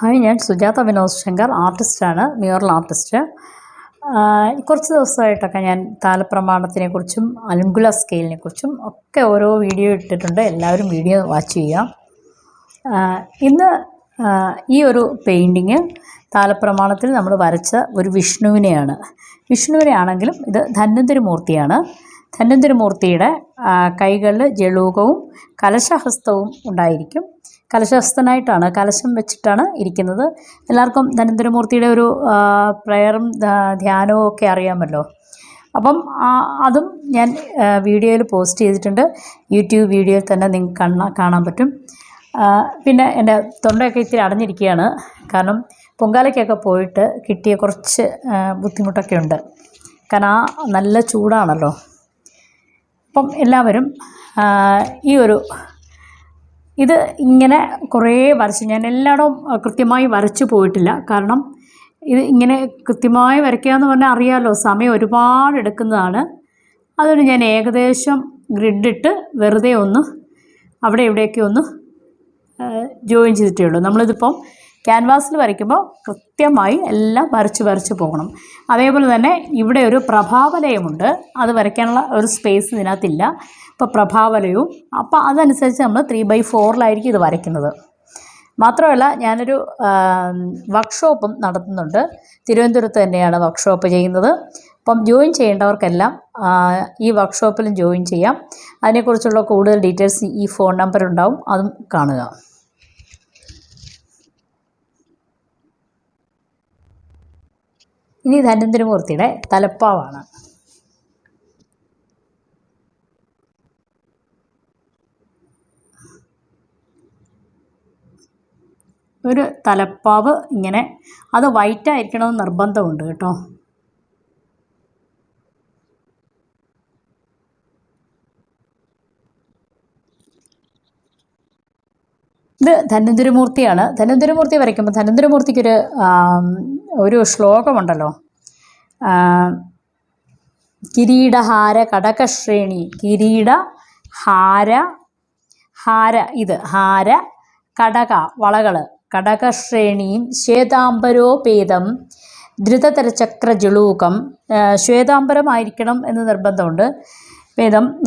Hi ഞാൻ സുജാത വിനോദ് ശങ്കർ ആർട്ടിസ്റ്റാണ് mural artist. കുറച്ച് ദിവസമായിട്ടൊക്കെ ഞാൻ താലപ്രമാണത്തിനെ കുറിച്ചും അലുങ്കുല സ്കെയിലിനെ കുറിച്ചും ഒക്കെ ഓരോ വീഡിയോ ഇട്ടിട്ടുണ്ട്. എല്ലാവരും വീഡിയോ വാച്ച് ചെയ്യുക. ഇന്ന് ഈ ഒരു പെയിന്റിങ് താലപ്രമാണത്തിൽ നമ്മൾ വരച്ച ഒരു വിഷ്ണുവിനെയാണ്. വിഷ്ണുവിനെ ആണെങ്കിലും ഇത് ധന്വന്തരി മൂർത്തിയാണ്. ധന്വന്തരി മൂർത്തിയുടെ കൈകളിൽ ജളൂകവും കലശഹസ്തവും ഉണ്ടായിരിക്കും. കലശഹസ്തനായിട്ടാണ് കലശം വെച്ചിട്ടാണ് ഇരിക്കുന്നത്. എല്ലാവർക്കും ധന്വന്തരമൂർത്തിയുടെ ഒരു പ്രയറും ധ്യാനവും ഒക്കെ അറിയാമല്ലോ. അപ്പം അതും ഞാൻ വീഡിയോയിൽ പോസ്റ്റ് ചെയ്തിട്ടുണ്ട്. യൂട്യൂബ് വീഡിയോയിൽ തന്നെ നിങ്ങൾക്ക് കാണാൻ പറ്റും. പിന്നെ എന്റെ തൊണ്ടയൊക്കെ ഇത്തിരി അടഞ്ഞിരിക്കുകയാണ്. കാരണം പൊങ്കാലയ്ക്കൊക്കെ പോയിട്ട് കിട്ടിയ കുറച്ച് ബുദ്ധിമുട്ടൊക്കെ ഉണ്ട്. കാരണം ആ നല്ല ചൂടാണല്ലോ. അപ്പം എല്ലാവരും ഈ ഒരു ഇത് ഇങ്ങനെ കുറേ വരച്ച് ഞാൻ എല്ലായിടവും കൃത്യമായി വരച്ചു പോയിട്ടില്ല. കാരണം ഇത് ഇങ്ങനെ കൃത്യമായി വരയ്ക്കുക എന്ന് പറഞ്ഞാൽ അറിയാമല്ലോ സമയം ഒരുപാട് എടുക്കുന്നതാണ്. അതുകൊണ്ട് ഞാൻ ഏകദേശം ഗ്രിഡിട്ട് വെറുതെ ഒന്ന് അവിടെ ഇവിടെയൊക്കെ ഒന്ന് ജോയിൻ ചെയ്തിട്ടേ ഉള്ളൂ. നമ്മളിതിപ്പം ക്യാൻവാസിൽ വരയ്ക്കുമ്പോൾ കൃത്യമായി എല്ലാം വരച്ച് വരച്ച് പോകണം. അതേപോലെ തന്നെ ഇവിടെ ഒരു പ്രഭാവലയമുണ്ട്. അത് വരയ്ക്കാനുള്ള ഒരു സ്പേസ് ഇതിനകത്തില്ല. ഇപ്പോൾ പ്രഭാവലയവും. അപ്പോൾ അതനുസരിച്ച് നമ്മൾ ത്രീ ബൈ ഫോറിലായിരിക്കും ഇത് വരയ്ക്കുന്നത്. മാത്രമല്ല ഞാനൊരു വർക്ക്ഷോപ്പും നടത്തുന്നുണ്ട്. തിരുവനന്തപുരത്ത് തന്നെയാണ് വർക്ക്ഷോപ്പ് ചെയ്യുന്നത്. അപ്പം ജോയിൻ ചെയ്യേണ്ടവർക്കെല്ലാം ഈ വർക്ക്ഷോപ്പിലും ജോയിൻ ചെയ്യാം. അതിനെക്കുറിച്ചുള്ള കൂടുതൽ ഡീറ്റെയിൽസ് ഈ ഫോൺ നമ്പർ ഉണ്ടാവും. അതും കാണുക. ഇനി ധന്വന്തരമൂർത്തിയുടെ തലപ്പാവാണ്. ഒരു തലപ്പാവ് ഇങ്ങനെ അത് വൈറ്റ് ആയിരിക്കണമെന്ന് നിർബന്ധമുണ്ട് കേട്ടോ. ഇത് ധന്വന്തരമൂർത്തിയാണ് ധന്വന്തരമൂർത്തി വരയ്ക്കുമ്പോൾ ധന്വന്തരമൂർത്തിക്കൊരു ഒരു ശ്ലോകമുണ്ടല്ലോ. കിരീടഹാര കടകശ്രേണി കിരീട ഹാര ഹാര ഇത് ഹാര കടക വളകൾ കടകശ്രേണിയും ശ്വേതാംബരോപേതം ധൃതതരചക്രജളൂകം ശ്വേതാംബരമായിരിക്കണം എന്ന് നിർബന്ധമുണ്ട്. വേദം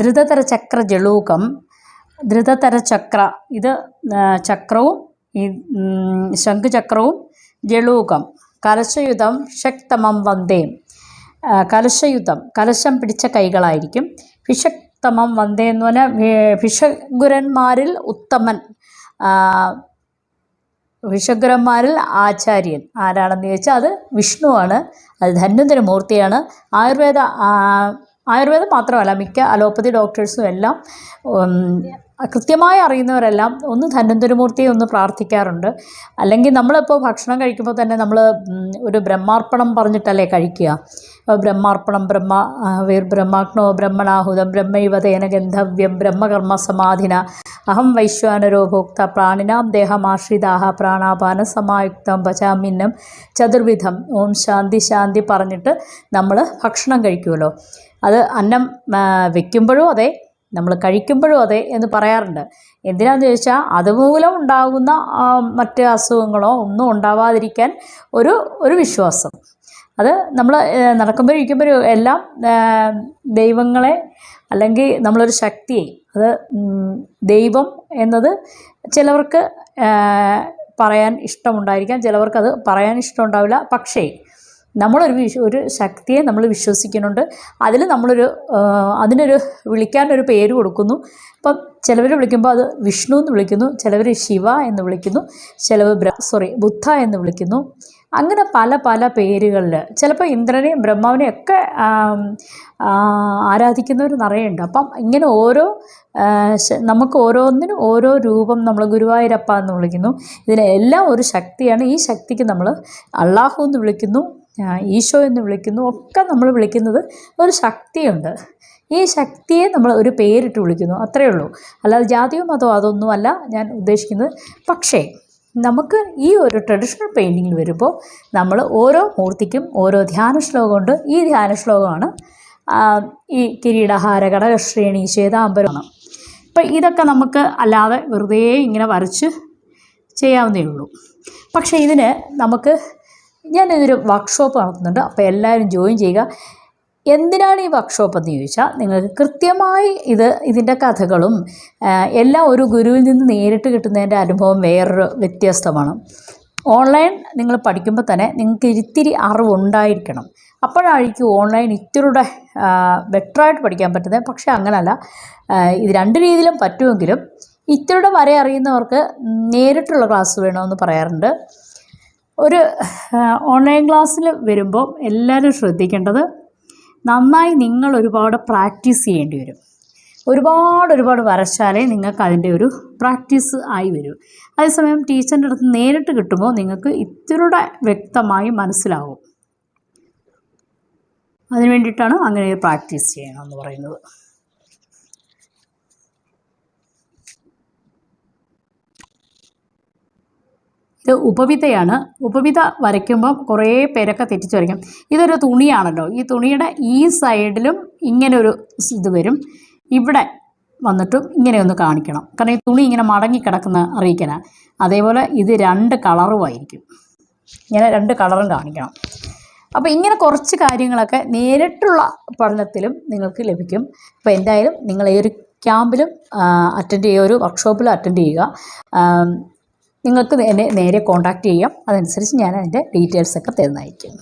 ധൃതതരചക്ര ജളൂകം ധൃതതരചക്ര ഇത് ചക്രവും ഈ ശംഖുചക്രവും ജളൂകം കലശയുധം ശക്തമം വന്ദേ കലശയുധം. കലശം പിടിച്ച കൈകളായിരിക്കും. ഭിഷക്തമം വന്ദേ എന്ന് പറഞ്ഞാൽ വിഷഗുരന്മാരിൽ ഉത്തമൻ. വിഷഗുരന്മാരിൽ ആചാര്യൻ. ആരാണെന്ന് ചോദിച്ചാൽ അത് വിഷ്ണുവാണ്. അത് ധന്വന്തര മൂർത്തിയാണ്. ആയുർവേദ ആയുർവേദം മാത്രമല്ല മിക്ക അലോപ്പതി ഡോക്ടേഴ്സും എല്ലാം കൃത്യമായി അറിയുന്നവരെല്ലാം ഒന്ന് ധന്വന്തരമൂർത്തിയെ ഒന്ന് പ്രാർത്ഥിക്കാറുണ്ട്. അല്ലെങ്കിൽ നമ്മളിപ്പോൾ ഭക്ഷണം കഴിക്കുമ്പോൾ തന്നെ നമ്മൾ ഒരു ബ്രഹ്മാർപ്പണം പറഞ്ഞിട്ടല്ലേ കഴിക്കുക? ബ്രഹ്മാർപ്പണം ബ്രഹ്മ വീർ ബ്രഹ്മാഗ്നോ ബ്രഹ്മണാഹുതം ബ്രഹ്മൈവതേന ഗന്ധവ്യം ബ്രഹ്മകർമ്മ സമാധിന അഹം വൈശ്വാനരോ ഭോക്ത പ്രാണിനാം ദേഹമാശ്രിതാഹ പ്രാണാപാന സമായുക്തം പചാമിന്നം ചതുർവിധം ഓം ശാന്തി ശാന്തി പറഞ്ഞിട്ട് നമ്മൾ ഭക്ഷണം കഴിക്കുമല്ലോ അത് അന്നം വയ്ക്കുമ്പോഴും അതെ നമ്മൾ കഴിക്കുമ്പോഴും അതെ എന്ന് പറയാറുണ്ട്. എന്തിനാന്ന് ചോദിച്ചാൽ അതുമൂലം ഉണ്ടാകുന്ന മറ്റ് അസുഖങ്ങളോ ഒന്നും ഉണ്ടാവാതിരിക്കാൻ ഒരു ഒരു വിശ്വാസം. അത് നമ്മൾ നടക്കുമ്പോഴും ഇരിക്കുമ്പോഴും എല്ലാം ദൈവങ്ങളെ അല്ലെങ്കിൽ നമ്മളൊരു ശക്തിയെ അത് ദൈവം എന്നത് ചിലവർക്ക് പറയാൻ ഇഷ്ടമുണ്ടായിരിക്കാം ചിലവർക്കത് പറയാൻ ഇഷ്ടമുണ്ടാവില്ല. പക്ഷേ നമ്മളൊരു വിശ്വ ഒരു ശക്തിയെ നമ്മൾ വിശ്വസിക്കുന്നുണ്ട്. അതിൽ നമ്മളൊരു അതിനൊരു വിളിക്കാനൊരു പേര് കൊടുക്കുന്നു. അപ്പം ചിലവർ വിളിക്കുമ്പോൾ അത് വിഷ്ണു എന്ന് വിളിക്കുന്നു ചിലവർ ശിവ എന്ന് വിളിക്കുന്നു ചിലവ് ബ്ര സോറി ബുദ്ധ എന്ന് വിളിക്കുന്നു. അങ്ങനെ പല പല പേരുകളിൽ. ചിലപ്പോൾ ഇന്ദ്രനെയും ബ്രഹ്മാവിനെയും ഒക്കെ ആരാധിക്കുന്നവർ നിറയുണ്ട്. അപ്പം ഇങ്ങനെ ഓരോ നമുക്ക് ഓരോന്നിനും ഓരോ രൂപം നമ്മൾ ഗുരുവായൂരപ്പ എന്ന് വിളിക്കുന്നു. ഇതിനെല്ലാം ഒരു ശക്തിയാണ്. ഈ ശക്തിക്ക് നമ്മൾ അള്ളാഹു എന്ന് വിളിക്കുന്നു. ഈശോ എന്ന് വിളിക്കുന്നു. ഒക്കെ നമ്മൾ വിളിക്കുന്നത് ഒരു ശക്തിയുണ്ട്. ഈ ശക്തിയെ നമ്മൾ ഒരു പേരിട്ട് വിളിക്കുന്നു. അത്രയേ ഉള്ളൂ. അല്ലാതെ ജാതിയോ മതമോ അതൊന്നുമല്ല ഞാൻ ഉദ്ദേശിക്കുന്നത്. പക്ഷേ നമുക്ക് ഈ ഒരു ട്രഡീഷണൽ പെയിന്റിങ്ങിൽ വരുമ്പോൾ നമ്മൾ ഓരോ മൂർത്തിക്കും ഓരോ ധ്യാന ശ്ലോകമുണ്ട് ഈ ധ്യാന ശ്ലോകമാണ് ഈ കിരീടഹാര ഘടകശ്രേണി ശ്വേതാംബരമാണ്. അപ്പം ഇതൊക്കെ നമുക്ക് അല്ലാതെ വെറുതെ ഇങ്ങനെ വരച്ച് ചെയ്യാവുന്നേ ഉള്ളൂ. പക്ഷേ ഇതിന് നമുക്ക് ഞാനിതൊരു വർക്ക്ഷോപ്പ് നടത്തുന്നുണ്ട്. അപ്പോൾ എല്ലാവരും ജോയിൻ ചെയ്യുക. എന്തിനാണ് ഈ വർക്ക്ഷോപ്പ് എന്ന് ചോദിച്ചാൽ നിങ്ങൾക്ക് കൃത്യമായി ഇത് ഇതിന്റെ കഥകളും എല്ലാം ഒരു ഗുരുവിൽ നിന്ന് നേരിട്ട് കിട്ടുന്നതിന്റെ അനുഭവം വേറൊരു വ്യത്യസ്തമാണ്. ഓൺലൈൻ നിങ്ങൾ പഠിക്കുമ്പോൾ തന്നെ നിങ്ങൾക്ക് ഇത്തിരി അറിവുണ്ടായിരിക്കണം. അപ്പോഴായിരിക്കും ഓൺലൈൻ ഇത്തിരിയുടെ ബെറ്ററായിട്ട് പഠിക്കാൻ പറ്റുന്നത്. പക്ഷേ അങ്ങനല്ല. ഇത് രണ്ട് രീതിയിലും പറ്റുമെങ്കിലും ഇത്തിരിയുടെ വരെ അറിയുന്നവർക്ക് നേരിട്ടുള്ള ക്ലാസ് വേണമെന്ന് പറയാറുണ്ട്. ഒരു ഓൺലൈൻ ക്ലാസ്സിൽ വരുമ്പോൾ എല്ലാവരും ശ്രദ്ധിക്കേണ്ടത് നന്നായി നിങ്ങൾ ഒരുപാട് പ്രാക്ടീസ് ചെയ്യേണ്ടി വരും. ഒരുപാട് ഒരുപാട് വരച്ചാലേ നിങ്ങൾക്ക് അതിന്റെ ഒരു പ്രാക്ടീസ് ആയി വരും. അതേസമയം ടീച്ചറിന്റെ അടുത്ത് നേരിട്ട് കിട്ടുമ്പോൾ നിങ്ങൾക്ക് ഇത്തിരിയുടെ വ്യക്തമായി മനസ്സിലാവും. അതിന് വേണ്ടിയിട്ടാണ് അങ്ങനെ പ്രാക്ടീസ് ചെയ്യണം എന്ന് പറയുന്നത്. ഇത് ഉപവിതയാണ് ഉപവിത വരയ്ക്കുമ്പം കുറേ പേരൊക്കെ തെറ്റിച്ച് വരയ്ക്കും. ഇതൊരു തുണിയാണല്ലോ. ഈ തുണിയുടെ ഈ സൈഡിലും ഇങ്ങനെ ഒരു ഇത് വരും. ഇവിടെ വന്നിട്ടും ഇങ്ങനെ ഒന്ന് കാണിക്കണം. കാരണം ഈ തുണി ഇങ്ങനെ മടങ്ങി കിടക്കുന്ന അറിയിക്കാനാണ് അതേപോലെ ഇത് രണ്ട് കളറുമായിരിക്കും ഇങ്ങനെ രണ്ട് കളറും കാണിക്കണം. അപ്പോൾ ഇങ്ങനെ കുറച്ച് കാര്യങ്ങളൊക്കെ നേരിട്ടുള്ള പഠനത്തിലും നിങ്ങൾക്ക് ലഭിക്കും. അപ്പോൾ എന്തായാലും നിങ്ങൾ ഈ ഒരു ക്യാമ്പിലും അറ്റൻഡ് ചെയ്യുക ഒരു വർക്ക്ഷോപ്പിലും അറ്റൻഡ് ചെയ്യുക. നിങ്ങൾക്ക് എന്നെ നേരെ കോൺടാക്റ്റ് ചെയ്യാം. അതനുസരിച്ച് ഞാൻ അതിന്റെ ഡീറ്റെയിൽസൊക്കെ തരുന്നതായിരിക്കും.